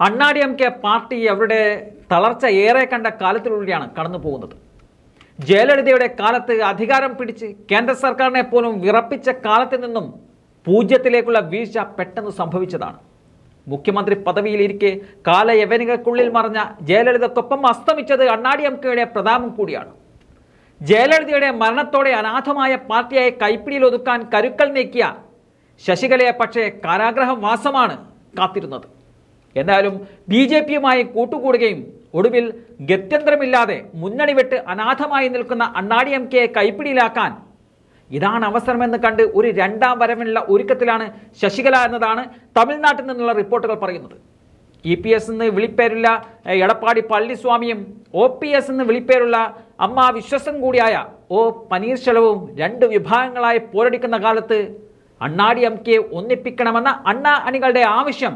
അണ്ണാഡി M K party അവരുടെ തളർച്ച ഏറെ കണ്ട കാലത്തിലൂടെയാണ് കടന്നു പോകുന്നത്. ജയലളിതയുടെ കാലത്ത് അധികാരം പിടിച്ച് കേന്ദ്ര സർക്കാരിനെ പോലും വിറപ്പിച്ച കാലത്ത് നിന്നും പൂജ്യത്തിലേക്കുള്ള വീഴ്ച പെട്ടെന്ന് സംഭവിച്ചതാണ്. മുഖ്യമന്ത്രി പദവിയിലിരിക്കെ കാലയവനികൾക്കുള്ളിൽ മറഞ്ഞ ജയലളിതക്കൊപ്പം അസ്തമിച്ചത് അണ്ണാടി എം കെയുടെ പ്രതാപം കൂടിയാണ്. ജയലളിതയുടെ മരണത്തോടെ അനാഥമായ പാർട്ടിയായി കൈപ്പിടിയിൽ ഒതുക്കാൻ കരുക്കൾ നീക്കിയ ശശികലയെ പക്ഷേ കാരാഗ്രഹവാസമാണ് കാത്തിരുന്നത്. എന്നാലും ബി ജെ പിയുമായി കൂട്ടുകൂടുകയും ഒടുവിൽ ഗത്യന്തരമില്ലാതെ മുന്നണി വിട്ട് അനാഥമായി നിൽക്കുന്ന അണ്ണാടി എം കെയെ കൈപ്പിടിയിലാക്കാൻ ഇതാണ് അവസരമെന്ന് കണ്ട് ഒരു രണ്ടാം വരവിനുള്ള ഒരുക്കത്തിലാണ് ശശികല എന്നതാണ് തമിഴ്നാട്ടിൽ നിന്നുള്ള റിപ്പോർട്ടുകൾ പറയുന്നത്. ഇ പി എസ് എന്ന് വിളിപ്പേരുള്ള എടപ്പാടി പളനിസ്വാമിയും ഒ പി എസ് എന്ന് വിളിപ്പേരുള്ള അമ്മ വിശ്വസം കൂടിയായ ഒ പനീർശെലവും രണ്ട് വിഭാഗങ്ങളായി പോരടിക്കുന്ന കാലത്ത് അണ്ണാടി എം കെ ഒന്നിപ്പിക്കണമെന്ന അണ്ണ അണികളുടെ ആവശ്യം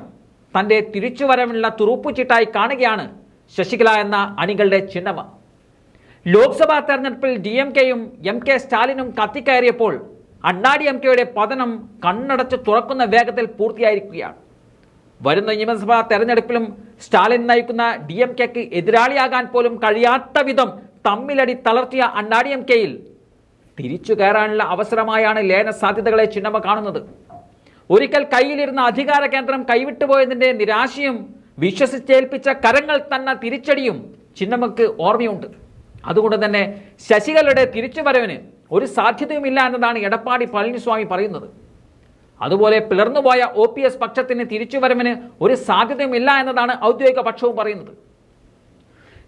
തന്റെ തിരിച്ചുവരവിനുള്ള തുറുപ്പുചീട്ടായി കാണുകയാണ് ശശികല എന്ന അണികളുടെ ചിഹ്നം ലോക്സഭാ തെരഞ്ഞെടുപ്പിൽ ഡി എം കെയും എം കെ സ്റ്റാലിനും കത്തിക്കയറിയപ്പോൾ അണ്ണാടി എം കെയുടെ പതനം കണ്ണടച്ച് തുറക്കുന്ന വേഗത്തിൽ പൂർത്തിയായിരിക്കുകയാണ്. വരുന്ന നിയമസഭാ തെരഞ്ഞെടുപ്പിലും സ്റ്റാലിൻ നയിക്കുന്ന ഡി എം കെക്ക് എതിരാളിയാകാൻ പോലും കഴിയാത്ത വിധം തമ്മിലടി തളർത്തിയ അണ്ണാടി എം കെയിൽ തിരിച്ചു കയറാനുള്ള അവസരമായാണ് ലയന സാധ്യതകളെ ചിഹ്നമ കാണുന്നത്. ഒരിക്കൽ കയ്യിലിരുന്ന അധികാര കേന്ദ്രം കൈവിട്ടുപോയതിന്റെ നിരാശയും വിശ്വസിച്ചേൽപ്പിച്ച കരങ്ങൾ തന്ന തിരിച്ചടിയും ചിന്നമ്മക്ക് ഓർമ്മയുണ്ട്. അതുകൊണ്ട് തന്നെ ശശികലയുടെ തിരിച്ചുവരവിന് ഒരു സാധ്യതയുമില്ല എന്നതാണ് എടപ്പാടി പളനിസ്വാമി പറയുന്നത്. അതുപോലെ പിളർന്നുപോയ ഒ പി എസ് പക്ഷത്തിന് തിരിച്ചുവരവിന് ഒരു സാധ്യതയുമില്ല എന്നതാണ് ഔദ്യോഗിക പക്ഷവും പറയുന്നത്.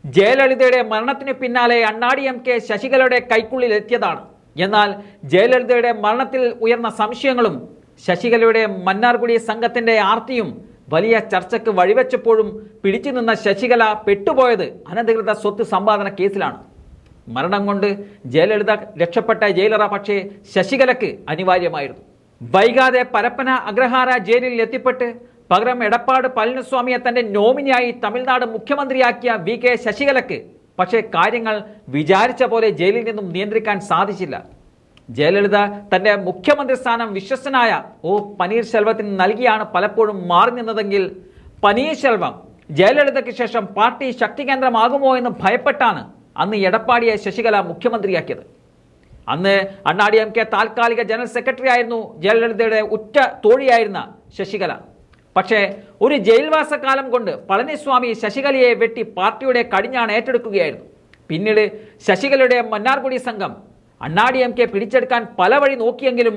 ജയലളിതയുടെ മരണത്തിന് പിന്നാലെ അണ്ണാടി എം കെ ശശികലയുടെ കൈക്കുള്ളിൽ എത്തിയതാണ് എന്നാൽ ജയലളിതയുടെ മരണത്തിൽ ഉയർന്ന സംശയങ്ങളും ശശികലയുടെ മന്നാർകുടി സംഘത്തിന്റെ ആർത്തിയും വലിയ ചർച്ചയ്ക്ക് വഴിവെച്ചപ്പോഴും പിടിച്ചു നിന്ന ശശികല പെട്ടുപോയത് അനധികൃത സ്വത്ത് സമ്പാദന കേസിലാണ്. മരണം കൊണ്ട് ജയലളിത രക്ഷപ്പെട്ട ജയിലറ പക്ഷേ ശശികലയ്ക്ക് അനിവാര്യമായിരുന്നു. വൈകാതെ പരപ്പന അഗ്രഹാര ജയിലിൽ എത്തിപ്പെട്ട് പകരം എടപ്പാട് പളനിസ്വാമിയെ തന്റെ നോമിനിയായി തമിഴ്നാട് മുഖ്യമന്ത്രിയാക്കിയ വി കെ ശശികലയ്ക്ക് പക്ഷേ കാര്യങ്ങൾ വിചാരിച്ച പോലെ ജയിലിൽ നിന്നും നിയന്ത്രിക്കാൻ സാധിച്ചില്ല. ജയലളിത തന്റെ മുഖ്യമന്ത്രി സ്ഥാനം വിശ്വസ്തനായ ഒ പനീർശെൽവത്തിന് നൽകിയാണ് പലപ്പോഴും മാറി നിന്നതെങ്കിൽ പനീർശെൽവം ജയലളിതയ്ക്ക് ശേഷം പാർട്ടി ശക്തി കേന്ദ്രമാകുമോ എന്ന് ഭയപ്പെട്ടാണ് അന്ന് എടപ്പാടിയെ ശശികല മുഖ്യമന്ത്രിയാക്കിയത്. അന്ന് അണ്ണാടി എം കെ താൽക്കാലിക ജനറൽ സെക്രട്ടറി ആയിരുന്നു ജയലളിതയുടെ ഉറ്റ തോഴിയായിരുന്ന ശശികല. പക്ഷേ ഒരു ജയിൽവാസ കാലം കൊണ്ട് പളനിസ്വാമി ശശികലയെ വെട്ടി പാർട്ടിയുടെ കടിഞ്ഞാണ് ഏറ്റെടുക്കുകയായിരുന്നു. പിന്നീട് ശശികലയുടെ മന്നാർകുടി സംഘം അണ്ണാഡി എം കെ പിടിച്ചെടുക്കാൻ പല വഴി നോക്കിയെങ്കിലും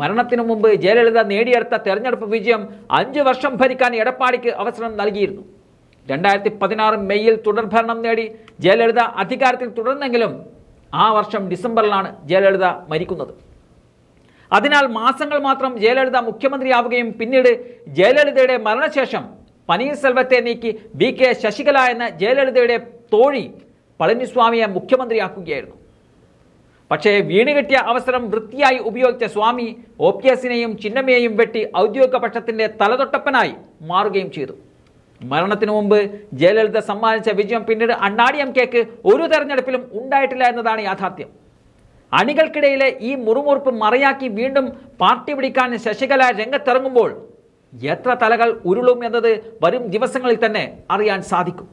മരണത്തിനു മുമ്പ് ജയലളിത നേടിയെടുത്ത തെരഞ്ഞെടുപ്പ് വിജയം അഞ്ചു വർഷം ഭരിക്കാൻ എടപ്പാടിക്ക് അവസരം നൽകിയിരുന്നു. രണ്ടായിരത്തി പതിനാറ് മെയ്യിൽ തുടർഭരണം നേടി ജയലളിത അധികാരത്തിൽ തുടർന്നെങ്കിലും ആ വർഷം ഡിസംബറിലാണ് ജയലളിത മരിക്കുന്നത്. അതിനാൽ മാസങ്ങൾ മാത്രം ജയലളിത മുഖ്യമന്ത്രിയാവുകയും പിന്നീട് ജയലളിതയുടെ മരണശേഷം പനീർസെൽവത്തെ നീക്കി വി കെ ശശികല എന്ന ജയലളിതയുടെ തോഴി പളനിസ്വാമിയെ മുഖ്യമന്ത്രിയാക്കുകയായിരുന്നു. പക്ഷേ വീണ് കിട്ടിയ അവസരം വൃത്തിയായി ഉപയോഗിച്ച സ്വാമി ഒ പി എസിനെയും ചിന്നമ്മയെയും വെട്ടി ഔദ്യോഗിക പക്ഷത്തിന്റെ തലതൊട്ടപ്പനായി മാറുകയും ചെയ്തു. മരണത്തിനു മുമ്പ് ജയലളിത സമ്മാനിച്ച വിജയം പിന്നീട് അണ്ണാടി എം കെക്ക് ഒരു തെരഞ്ഞെടുപ്പിലും ഉണ്ടായിട്ടില്ല എന്നതാണ് യാഥാർത്ഥ്യം. അണികൾക്കിടയിലെ ഈ മുറുമുറുപ്പ് മറയാക്കി വീണ്ടും പാർട്ടി പിടിക്കാൻ ശശികല രംഗത്തിറങ്ങുമ്പോൾ എത്ര തലകൾ ഉരുളും എന്നത് വരും ദിവസങ്ങളിൽ തന്നെ അറിയാൻ സാധിക്കും.